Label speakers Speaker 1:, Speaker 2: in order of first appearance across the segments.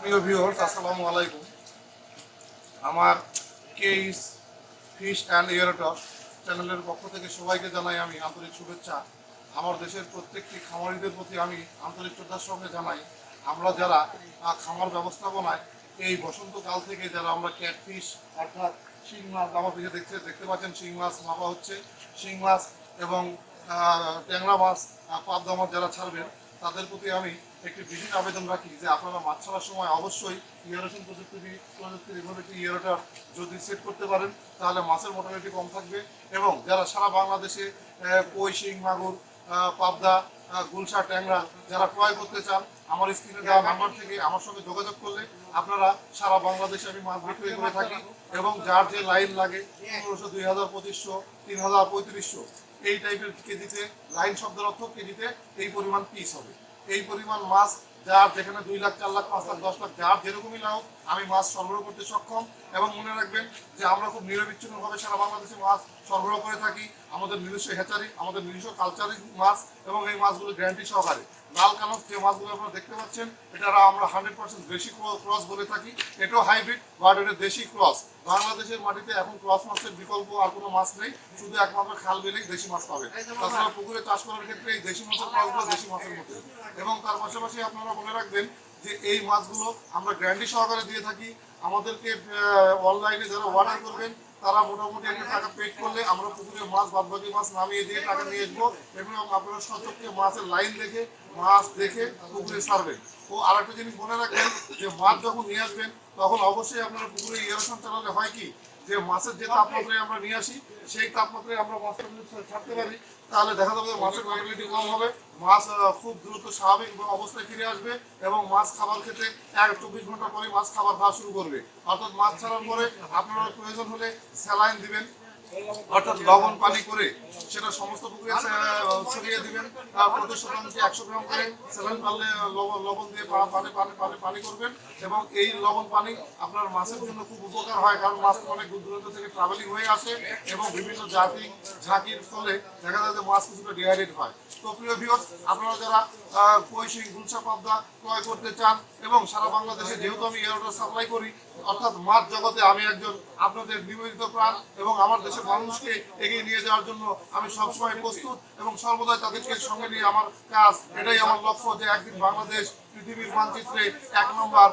Speaker 1: প্রিয় ভিউয়ার্স আসসালামু আলাইকুম। আমার কেইস ফিশ অ্যান্ড এয়ারটস চ্যানেলের পক্ষ থেকে সবাইকে জানাই আমি আন্তরিক শুভেচ্ছা। আমার দেশের প্রত্যেকটি খামারিদের প্রতি আমি আন্তরিক শ্রদ্ধার সঙ্গে জানাই। আমরা যারা খামার ব্যবস্থাপনায় এই বসন্তকাল থেকে যারা আমরা ক্যাটফিশ অর্থাৎ শিং মাছ আমার দিকে দেখতে দেখতে পাচ্ছেন শিং মাছ মাপা হচ্ছে। শিং মাছ এবং ট্যাংরা মাছ আহ, পাবদা মাছ যারা ছাড়বেন তাদের প্রতি আমি একটি বিশেষ আবেদন রাখি যে আপনারা মাছ ছাড়ার সময় অবশ্যই ইয়ারেশন প্রযুক্তি প্রযুক্তির একটি ইয়ারোটার যদি সেট করতে পারেন, তাহলে মাছের মোটামুটি কম থাকবে এবং যারা সারা বাংলাদেশে কই, শিং, মাগুর পাবদা গুলশা ট্যাংরা যারা ক্রয় করতে চান, আমার স্ক্রিনে দেওয়া নাম্বার থেকে আমার সঙ্গে যোগাযোগ করলে আপনারা সারা বাংলাদেশে আমি মাছ বিক্রি করে থাকি এবং যার যে লাইন লাগে পনেরোশো, দুই হাজার, পঁচিশশো, তিন হাজার, পঁয়ত্রিশশো, এই টাইপের কেজিতে, লাইন শব্দের অর্থ কেজিতে এই পরিমাণ পিস হবে। এই পরিমাণ মাছ যার যেখানে দুই লাখ, চার লাখ, পাঁচ লাখ, দশ লাখ, যার যেরকমই লাগ আমি মাছ সরবরাহ করতে সক্ষম। এবং মনে রাখবেন যে আমরা খুব নিরবিচ্ছিন্নভাবে সারা বাংলাদেশে মাছ সরবরাহ করে থাকি। আমাদের নিজস্ব হ্যাচারি আমাদের নিজস্ব কালচারিক মাছ এবং এই মাছগুলো গ্যারান্টি সহকারে। লাল কানক যে মাছগুলো আপনারা দেখতে পাচ্ছেন এটা আমরা হান্ড্রেড পার্সেন্ট দেশি ক্রস বলে থাকি। এটাও হাইব্রিড বাট এটা দেশি ক্রস। বাংলাদেশের মাটিতে এখন ক্রস মাছের বিকল্প আর কোনো মাছ নেই, শুধু একমাত্র খাল বেলেই দেশি মাছ পাবে। তাছাড়া পুকুরে চাষ করার ক্ষেত্রে এই দেশি মাছের ক্রসগুলো দেশি মাছের মধ্যে। এবং তার পাশাপাশি আপনারা মনে রাখবেন যে এই মাছগুলো আমরা গ্যারান্টি সহকারে দিয়ে থাকি। আমাদেরকে অনলাইনে যারা অর্ডার করবেন তারা মোটামুটি একটা টাকা পেড করলে আমরা পুকুরে মাছ, বাদবাকি মাছ নামিয়ে দিয়ে টাকা নিয়ে আসব এবং আপনারা সচক্ষে মাছের লাইন দেখে, মাছ দেখে পুকুরে ছাড়বেন ও আর একটা জিনিস মনে রাখবেন যে মাছ যখন নিয়ে আসবেন, তখন অবশ্যই আপনারা পুকুরে ইয়েরোশন চালালে হয় কি? যে মাছের যে তাপমাত্রায় আমরা নিয়ে আসি, সেই তাপমাত্রায় আমরা মাছের ছাড়তে পারি, তাহলে দেখা যাবে মাছের কোয়ালিটি কম হবে। মাছ খুব দ্রুত স্বাভাবিক অবস্থায় ফিরে আসবে এবং মাছ খাবার খেতে এক চব্বিশ ঘণ্টা পরে মাছ খাবার খাওয়া শুরু করবে। অর্থাৎ মাছ ছাড়ার পরে আপনারা প্রয়োজন হলে স্যালাইন দিবেন। অর্থাৎ লবণ পানি করে সেটা সমস্ত পুকুরে ছড়িয়ে দিবেন। প্রতি শতাংশে একশো গ্রাম করে স্যালাইন পারলে লবণ দিয়ে পানি পানি পানি পানি করবেন। এবং এই লবণ পানি আপনার মাছের জন্য খুব উপকার হয়, কারণ মাছ অনেক দূর দূরান্ত থেকে ট্রাভেলিং হয়ে আসে এবং বিভিন্ন জাতি, ঝাঁকির ফলে দেখা যায় যে মাছ কিছুটা ডিহাইড্রেট হয়। তো প্রিয় ভিউয়ার্স আপনারা যারা কৈশিক গুলশা পাবদা ক্রয় করতে চান এবং সারা বাংলাদেশে যেহেতু আমি এয়ারটা সাপ্লাই করি, অর্থাৎ মাছ জগতে আমি একজন আপনাদের নিবেদিত প্রাণ এবং আমার দেশের মানুষকে এগিয়ে নিয়ে যাওয়ার জন্য আমি সবসময় প্রস্তুত এবং সর্বদাই তাদেরকে সঙ্গে নিয়ে আমার কাজ, এটাই আমার লক্ষ্য যে একদিন বাংলাদেশ পৃথিবীর মানচিত্রে এক নম্বর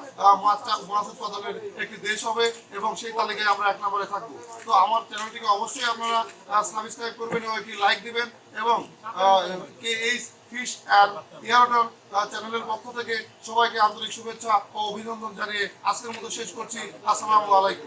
Speaker 1: মাছ উৎপাদনের একটি দেশ হবে এবং সেই তালিকায় আমরা এক নম্বরে থাকব। তো আমার চ্যানেলটিকে অবশ্যই আপনারা সাবস্ক্রাইব করবেন এবং একটি লাইক দিবেন এবং কে এইচ ফিশ অ্যান্ড ইয়ারটন চ্যানেলের পক্ষ থেকে সবাইকে আন্তরিক শুভেচ্ছা ও অভিনন্দন জানিয়ে আজকের মতো শেষ করছি। আসসালামু আলাইকুম।